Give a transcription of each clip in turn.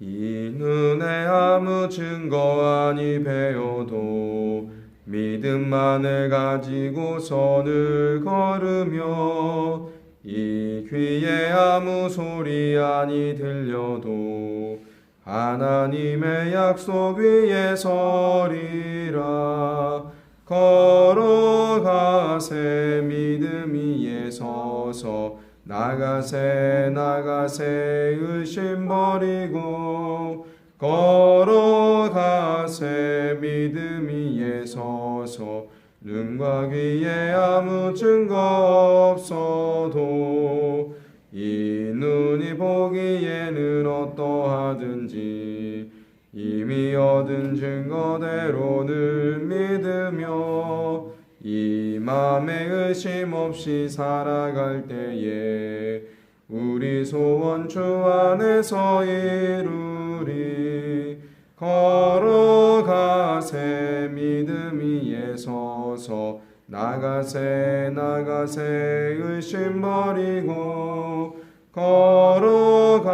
이 눈에 아무 증거 아니 배워도 믿음만을 가지고 선을 걸으며 이 귀에 아무 소리 아니 들려도 하나님의 약속 위에 서리라. 걸어가세 믿음 위에 서서 나가세 나가세 의심 버리고 걸어가세. 믿음 위에 서서 눈과 귀에 아무 증거 없어도 이 눈이 보기에는 어떠하든지 이미 얻은 증거대로 늘 믿으며 이 맘에 의심 없이 살아갈 때에 우리 소원 주 안에서 이루리. 걸어가세 믿음 위에 서서 나가세 나가세 의심 버리고 걸어가세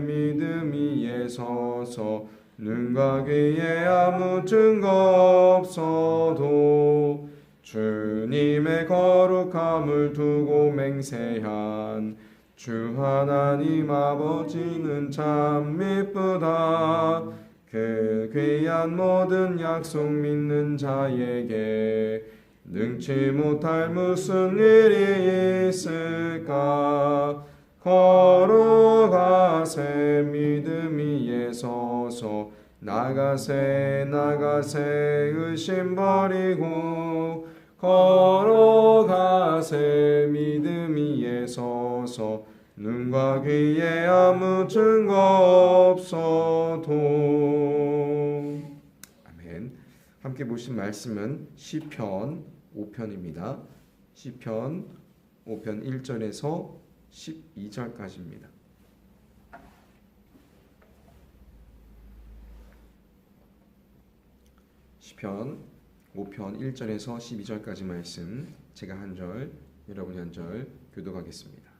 믿음 위에 서서 눈과 귀에 아무 증거 없어도 주님의 거룩함을 두고 맹세한 주 하나님 아버지는 참 미쁘다. 그 귀한 모든 약속 믿는 자에게 능치 못할 무슨 일이 있을까? 걸어가세 믿음 위에 서서 나가세 나가세 의심 버리고 걸어가세 믿음 위에 서서 눈과 귀에 아무 증거 없어도 아멘. 함께 보신 말씀은 시편 5편입니다. 시편 5편 1절에서 12절까지입니다. 시편 5편 1절에서 12절까지 말씀 제가 한 절, 여러분이 한 절 교독하겠습니다.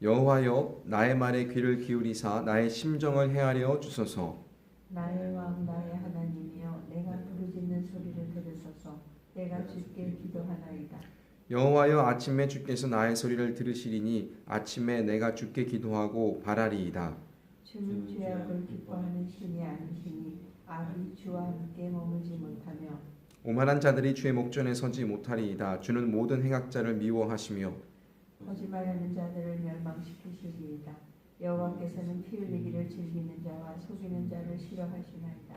여호와여 나의 말에 귀를 기울이사 나의 심정을 헤아려 주소서. 나의 왕 나의 하나님이여 내가 부르짖는 소리를 들으소서 내가 주께 기도하나이다 여호와여 아침에 주께서 나의 소리를 들으시리니 아침에 내가 주께 기도하고 바라리이다. 주는 죄악을 기뻐하는 신이 아니시니 악이 주와 함께 머물지 못하며 오만한 자들이 주의 목전에 서지 못하리이다. 주는 모든 행악자를 미워하시며 거짓말하는 자들을 멸망시키시리이다 여호와께서는 피 흘리기를 즐기는 자와 속이는 자를 싫어하시나이다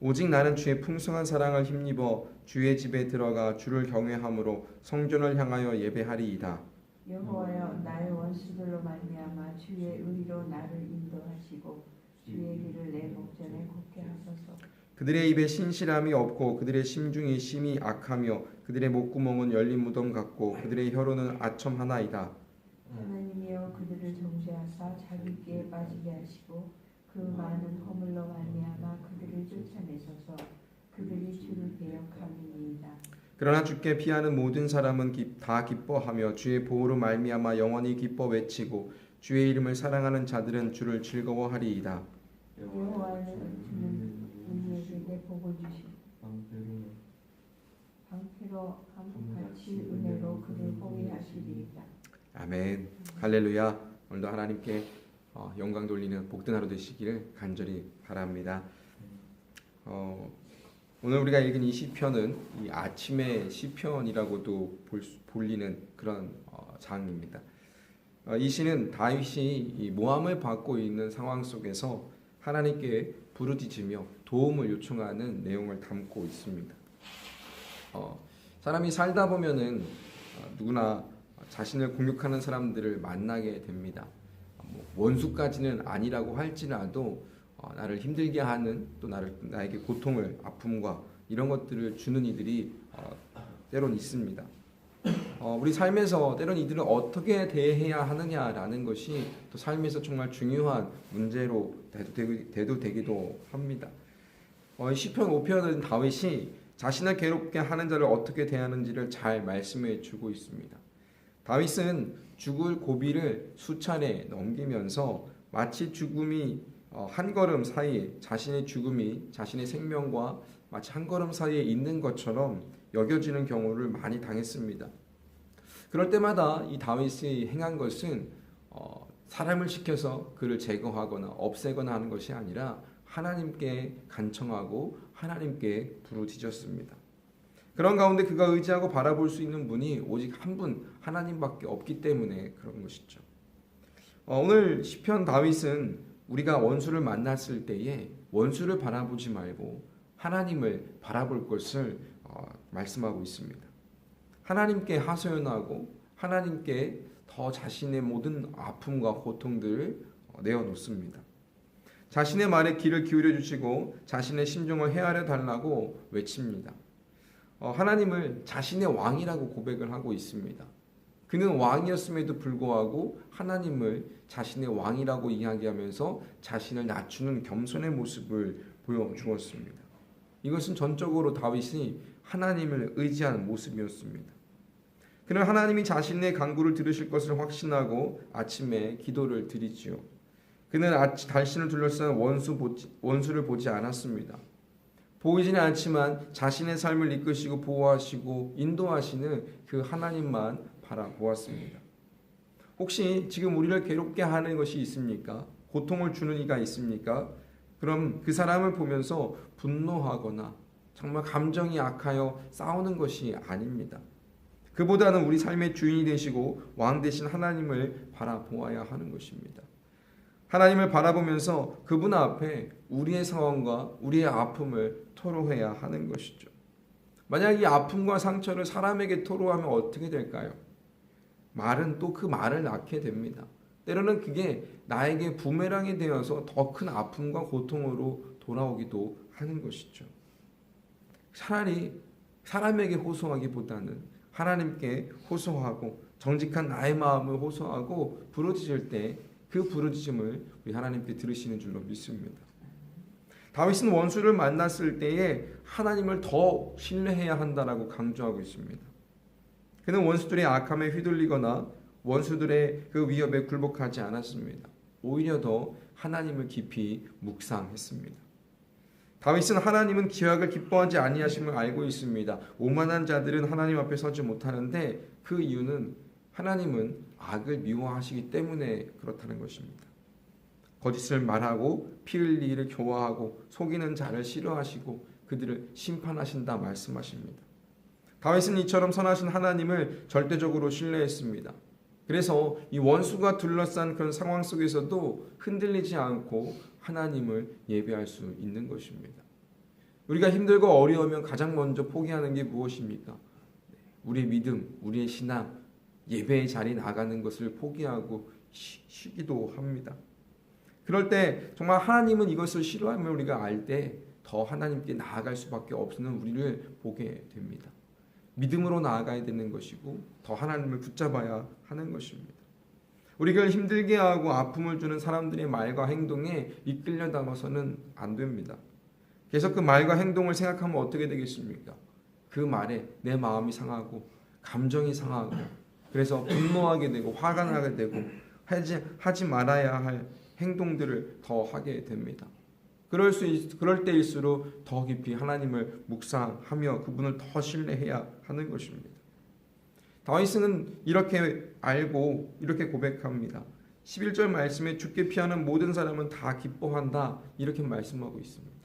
오직 나는 주의 풍성한 사랑을 힘입어 주의 집에 들어가 주를 경외함으로 성전을 향하여 예배하리이다. 여호와여 나의 원수들로 말미암아 주의 의로 나를 인도하시고 그들의 입에 신실함이 없고 그들의 심중이 심히 악하며 그들의 목구멍은 열린 무덤 같고 그들의 혀로는 아첨 하나이다. 하나님이여 그들을 정죄하사 자기 께에 빠지게 하시고 그 많은 허물로 말미암아 그들을 쫓아내소서 그들이 주를 배역함이니이다 그러나 주께 피하는 모든 사람은 기- 다 기뻐하며 주의 보호로 말미암아 영원히 기뻐 외치고 주의 이름을 사랑하는 자들은 주를 즐거워하리이다. 여호와는 주는 우리에게 복을 주시고 방패로 함같이 은혜로 그를 호위하시리이다 아멘. 할렐루야. 오늘도 하나님께 어, 영광 돌리는 복된 하루 되시기를 간절히 바랍니다. 어, 오늘 우리가 읽은 이 시편은 이 아침의 시편이라고도 볼 수- 불리는 그런 어, 장입니다. 어, 이 시는 다윗이 이 모함을 받고 있는 상황 속에서 하나님께 부르짖으며 도움을 요청하는 내용을 담고 있습니다. 어, 사람이 살다 보면은 어, 누구나 자신을 공격하는 사람들을 만나게 됩니다. 뭐 원수까지는 아니라고 할지라도 어, 나를 힘들게 하는 또 나를 나에게 고통을 아픔과 이런 것들을 주는 이들이 어, 때론 있습니다. 어, 우리 삶에서 때론 이들을 어떻게 대해야 하느냐라는 것이 또 삶에서 정말 중요한 문제로 대도, 되기- 되기도 합니다. 어, 이 시편 5편은 다윗이 자신을 괴롭게 하는 자를 어떻게 대하는지를 잘 말씀해 주고 있습니다. 다윗은 죽을 고비를 수차례 넘기면서 마치 죽음이 어, 한 걸음 사이에 자신의 죽음이 자신의 생명과 마치 한 걸음 사이에 있는 것처럼 여겨지는 경우를 많이 당했습니다. 그럴 때마다 이 다윗이 행한 것은 어, 사람을 시켜서 그를 제거하거나 없애거나 하는 것이 아니라 하나님께 간청하고 하나님께 부르짖었습니다. 그런 가운데 그가 의지하고 바라볼 수 있는 분이 오직 한 분 하나님밖에 없기 때문에 그런 것이죠. 어, 오늘 시편 다윗은 우리가 원수를 만났을 때에 원수를 바라보지 말고 하나님을 바라볼 것을 어, 말씀하고 있습니다. 하나님께 하소연하고 하나님께 더 자신의 모든 아픔과 고통들을 어, 내어놓습니다. 자신의 말에 귀를 기울여 주시고 자신의 심정을 헤아려 달라고 외칩니다. 어, 하나님을 자신의 왕이라고 고백을 하고 있습니다. 그는 왕이었음에도 불구하고 하나님을 자신의 왕이라고 이야기하면서 자신을 낮추는 겸손의 모습을 보여주었습니다. 이것은 전적으로 다윗이 하나님을 의지하는 모습이었습니다. 그는 하나님이 자신의 간구를 들으실 것을 확신하고 아침에 기도를 드리지요. 그는 아치, 자신을 둘러싼 원수 원수를 보지 않았습니다. 보이지는 않지만 자신의 삶을 이끄시고 보호하시고 인도하시는 그 하나님만 바라보았습니다. 혹시 지금 우리를 괴롭게 하는 것이 있습니까? 고통을 주는 이가 있습니까? 그럼 그 사람을 보면서 분노하거나 정말 감정이 악하여 싸우는 것이 아닙니다. 그보다는 우리 삶의 주인이 되시고 왕 되신 하나님을 바라보아야 하는 것입니다. 하나님을 바라보면서 그분 앞에 우리의 상황과 우리의 아픔을 토로해야 하는 것이죠. 만약 이 아픔과 상처를 사람에게 토로하면 어떻게 될까요? 말은 또 그 말을 낳게 됩니다. 때로는 그게 나에게 부메랑이 되어서 더 큰 아픔과 고통으로 돌아오기도 하는 것이죠. 차라리 사람에게 호소하기보다는 하나님께 호소하고 정직한 나의 마음을 호소하고 부르짖을 때 그 부르짖음을 우리 하나님께 들으시는 줄로 믿습니다. 다윗은 원수를 만났을 때에 하나님을 더 신뢰해야 한다라고 강조하고 있습니다. 그는 원수들의 악함에 휘둘리거나 원수들의 그 위협에 굴복하지 않았습니다. 오히려 더 하나님을 깊이 묵상했습니다. 다윗은 하나님은 기약을 기뻐하지 아니하심을 알고 있습니다. 오만한 자들은 하나님 앞에 서지 못하는데 그 이유는 하나님은 악을 미워하시기 때문에 그렇다는 것입니다. 거짓을 말하고 피 흘리기를 교화하고 속이는 자를 싫어하시고 그들을 심판하신다 말씀하십니다. 다윗은 이처럼 선하신 하나님을 절대적으로 신뢰했습니다. 그래서 이 원수가 둘러싼 그런 상황 속에서도 흔들리지 않고 하나님을 예배할 수 있는 것입니다. 우리가 힘들고 어려우면 가장 먼저 포기하는 게 무엇입니까? 우리의 믿음, 우리의 신앙, 예배의 자리에 나가는 것을 포기하고 쉬, 쉬기도 합니다. 그럴 때 정말 하나님은 이것을 싫어하면 우리가 알 때 더 하나님께 나아갈 수밖에 없는 우리를 보게 됩니다. 믿음으로 나아가야 되는 것이고 더 하나님을 붙잡아야 하는 것입니다. 우리가 힘들게 하고 아픔을 주는 사람들의 말과 행동에 이끌려 다가서는 안 됩니다. 계속 그 말과 행동을 생각하면 어떻게 되겠습니까? 그 말에 내 마음이 상하고 감정이 상하고 그래서 분노하게 되고 화가 나게 되고 하지 하지 말아야 할 행동들을 더 하게 됩니다. 그럴 수 있, 그럴 때일수록 더 깊이 하나님을 묵상하며 그분을 더 신뢰해야 하는 것입니다. 다윗은 이렇게 알고 이렇게 고백합니다. 11절 말씀에 죽게 피하는 모든 사람은 다 기뻐한다 이렇게 말씀하고 있습니다.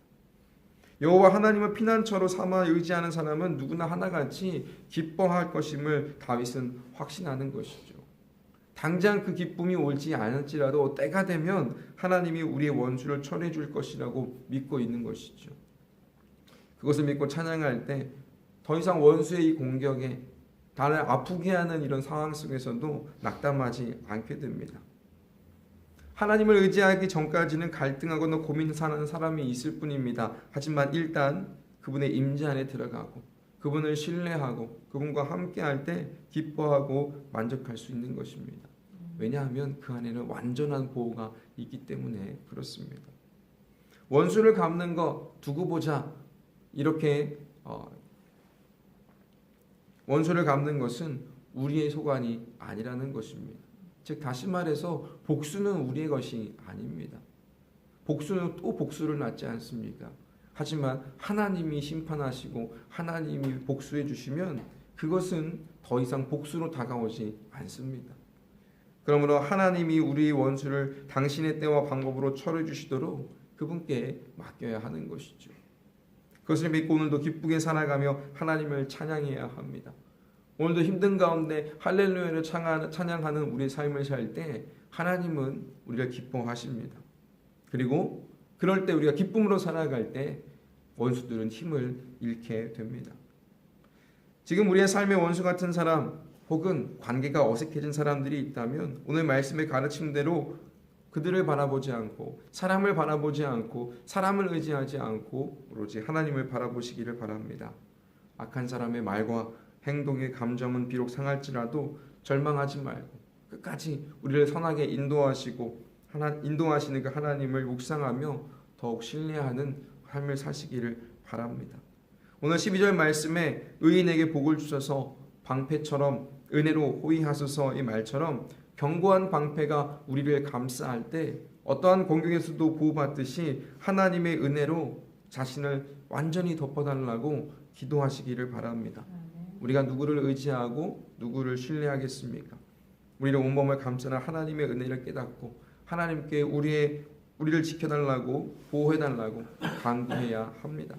여호와 하나님을 피난처로 삼아 의지하는 사람은 누구나 하나같이 기뻐할 것임을 다윗은 확신하는 것이죠. 당장 그 기쁨이 올지 않을지라도 때가 되면 하나님이 우리의 원수를 처리해 줄 것이라고 믿고 있는 것이죠. 그것을 믿고 찬양할 때 더 이상 원수의 이 공격에 나를 아프게 하는 이런 상황 속에서도 낙담하지 않게 됩니다. 하나님을 의지하기 전까지는 갈등하거나 고민하는 사람이 있을 뿐입니다. 하지만 일단 그분의 임재 안에 들어가고 그분을 신뢰하고 그분과 함께 할 때 기뻐하고 만족할 수 있는 것입니다. 왜냐하면 그 안에는 완전한 보호가 있기 때문에 그렇습니다. 원수를 갚는 거 두고 보자 이렇게 어, 원수를 갚는 것은 우리의 소관이 아니라는 것입니다. 즉 다시 말해서 복수는 우리의 것이 아닙니다. 복수는 또 복수를 낳지 않습니까? 하지만 하나님이 심판하시고 하나님이 복수해 주시면 그것은 더 이상 복수로 다가오지 않습니다. 그러므로 하나님이 우리 원수를 당신의 때와 방법으로 처리해 주시도록 그분께 맡겨야 하는 것이죠. 그것을 믿고 오늘도 기쁘게 살아가며 하나님을 찬양해야 합니다. 오늘도 힘든 가운데 할렐루야를 찬양하는 우리의 삶을 살 때 하나님은 우리를 기뻐하십니다. 그리고 그럴 때 우리가 기쁨으로 살아갈 때 원수들은 힘을 잃게 됩니다. 지금 우리의 삶의 원수 같은 사람 혹은 관계가 어색해진 사람들이 있다면 오늘 말씀의 가르침대로 그들을 바라보지 않고 사람을 바라보지 않고 사람을 의지하지 않고 오로지 하나님을 바라보시기를 바랍니다. 악한 사람의 말과 행동의 감정은 비록 상할지라도 절망하지 말고 끝까지 우리를 선하게 인도하시고 하나 인도하시는 그 하나님을 묵상하며 더욱 신뢰하는 삶을 사시기를 바랍니다. 오늘 12절 말씀에 의인에게 복을 주셔서 방패처럼 은혜로 호위하소서의 말처럼 견고한 방패가 우리를 감싸할 때 어떠한 공격에서도 보호받듯이 하나님의 은혜로 자신을 완전히 덮어달라고 기도하시기를 바랍니다. 우리가 누구를 의지하고 누구를 신뢰하겠습니까? 우리를 온몸을 감싸는 하나님의 은혜를 깨닫고 하나님께 우리의 우리를 지켜달라고 보호해달라고 간구해야 합니다.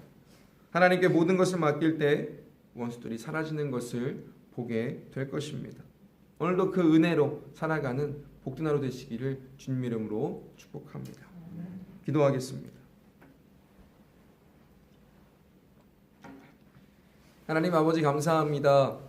하나님께 모든 것을 맡길 때 원수들이 사라지는 것을 보게 될 것입니다. 오늘도 그 은혜로 살아가는 복된 하루 되시기를 주님 이름으로 축복합니다. 기도하겠습니다. 하나님 아버지 감사합니다.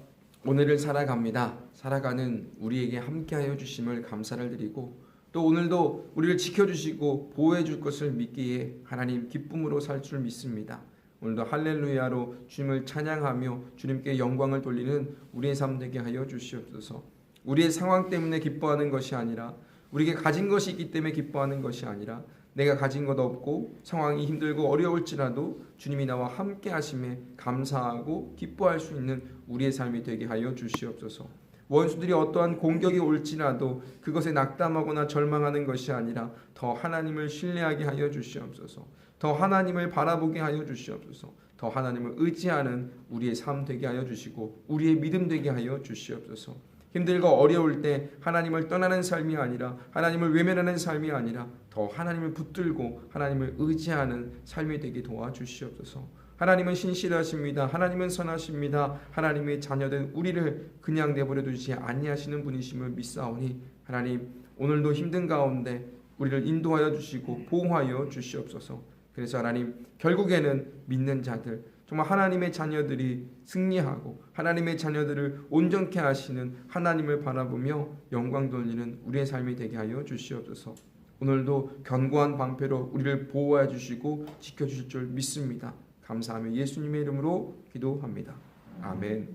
오늘을 살아갑니다. 살아가는 우리에게 함께하여 주심을 감사를 드리고 또 오늘도 우리를 지켜주시고 보호해 줄 것을 믿기에 하나님 기쁨으로 살 줄 믿습니다. 오늘도 할렐루야로 주님을 찬양하며 주님께 영광을 돌리는 우리의 삶 되게 하여 주시옵소서. 우리의 상황 때문에 기뻐하는 것이 아니라 우리에게 가진 것이 있기 때문에 기뻐하는 것이 아니라 내가 가진 것 없고 상황이 힘들고 어려울지라도 주님이 나와 함께 하심에 감사하고 기뻐할 수 있는 우리의 삶이 되게 하여 주시옵소서. 원수들이 어떠한 공격이 올지라도 그것에 낙담하거나 절망하는 것이 아니라 더 하나님을 신뢰하게 하여 주시옵소서. 더 하나님을 바라보게 하여 주시옵소서. 더 하나님을 의지하는 우리의 삶 되게 하여 주시고 우리의 믿음 되게 하여 주시옵소서. 힘들고 어려울 때 하나님을 떠나는 삶이 아니라 하나님을 외면하는 삶이 아니라 더 하나님을 붙들고 하나님을 의지하는 삶이 되게 도와주시옵소서. 하나님은 신실하십니다. 하나님은 선하십니다. 하나님의 자녀된 우리를 그냥 내버려 두지 아니하시는 분이심을 믿사오니 하나님 오늘도 힘든 가운데 우리를 인도하여 주시고 보호하여 주시옵소서. 그래서 하나님 결국에는 믿는 자들 정말 하나님의 자녀들이 승리하고 하나님의 자녀들을 온전케 하시는 하나님을 바라보며 영광 돌리는 우리의 삶이 되게 하여 주시옵소서. 오늘도 견고한 방패로 우리를 보호해 주시고 지켜 주실 줄 믿습니다. 감사하며 예수님의 이름으로 기도합니다. 아멘.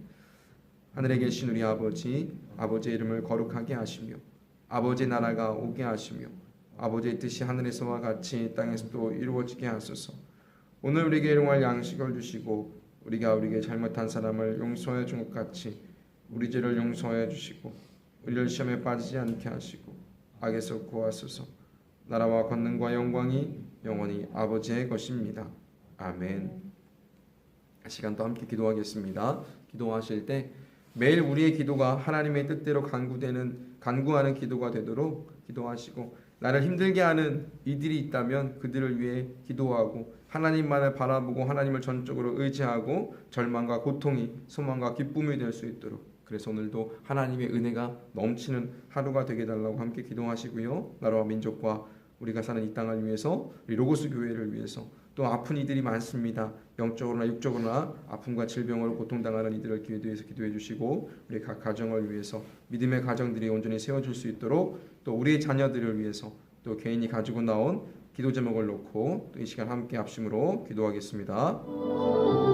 하늘에 계신 우리 아버지, 아버지의 이름을 거룩하게 하시며 아버지의 나라가 오게 하시며 아버지의 뜻이 하늘에서와 같이 땅에서도 이루어지게 하소서. 오늘 우리에게 일용할 양식을 주시고 우리가 우리에게 잘못한 사람을 용서해 준 것 같이 우리 죄를 용서해 주시고 우리를 시험에 빠지지 않게 하시고 악에서 구하소서. 나라와 권능과 영광이 영원히 아버지의 것입니다. 아멘. 시간도 함께 기도하겠습니다. 기도하실 때 매일 우리의 기도가 하나님의 뜻대로 간구되는 간구하는 기도가 되도록 기도하시고 나를 힘들게 하는 이들이 있다면 그들을 위해 기도하고 하나님만을 바라보고 하나님을 전적으로 의지하고 절망과 고통이 소망과 기쁨이 될 수 있도록 그래서 오늘도 하나님의 은혜가 넘치는 하루가 되게 달라고 함께 기도하시고요. 나라와 민족과 우리가 사는 이 땅을 위해서 우리 로고스 교회를 위해서 또 아픈 이들이 많습니다. 영적으로나 육적으로나 아픔과 질병으로 고통당하는 이들을 위해서 기도해 주시고 우리 각 가정을 위해서 믿음의 가정들이 온전히 세워질 수 있도록 또 우리의 자녀들을 위해서 또 개인이 가지고 나온 기도 제목을 놓고 또 이 시간 함께 합심으로 기도하겠습니다.